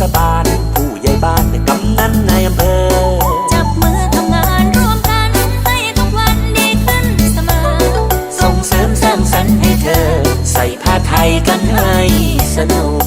ศบาล ผู้ใหญ่บ้านกำนันนายอำเภอ จับมือทำงานร่วมกัน ให้ทุกวันดีขึ้นเสมอ ส่งเสริมสร้างสรรค์ให้เธอ ใส่ผ้าไทยกันให้สนุก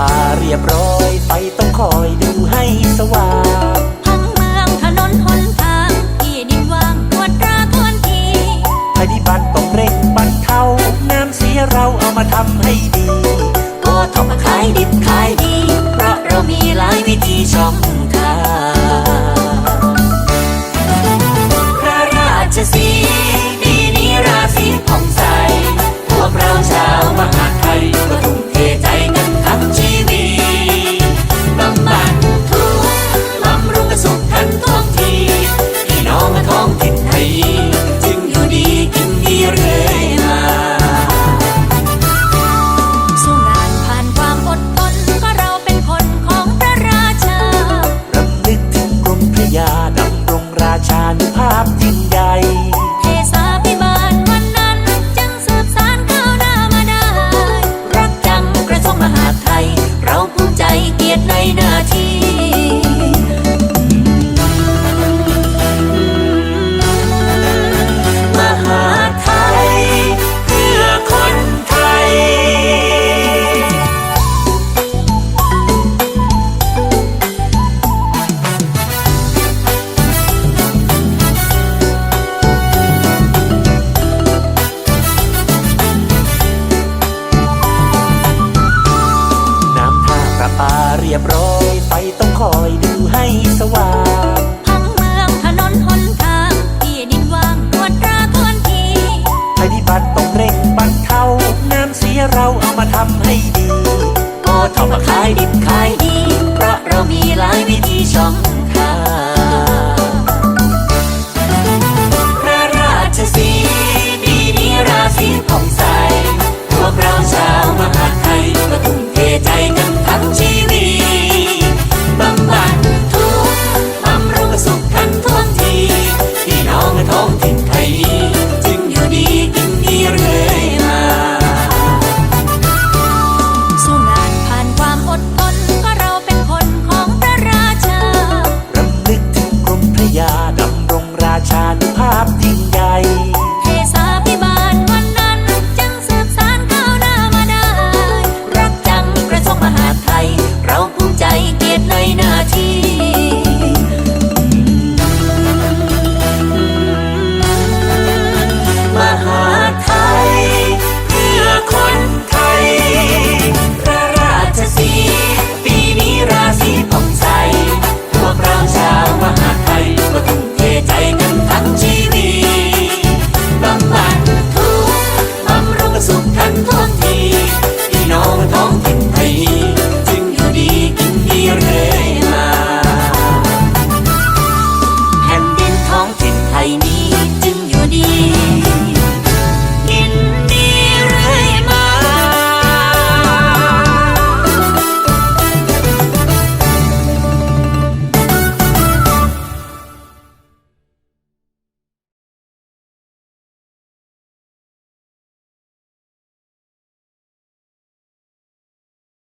่าเรียบร้อย ไฟต้องคอยดูให้สว่างทั้งเมืองถนนหนทางที่ดินว่างตวจตราทวนทีภัยพิบัติต้องเร่งบรรเทาน้ำเสียเราเอามาทำให้ดี ก็ทำขายดิบขาย รียบร้อย ไฟต้องคอยดูให้สว่างห้องเมืองถนนหนทางที่ดินว่างตรวจตราทวนทีภัยพิบัติต้องเร่งบรรเทาน้ำเสียเราเอามาทำให้ดีก็ทำมาขายดิบขายดี เพราะเรามีหลายวิธีช่องทาง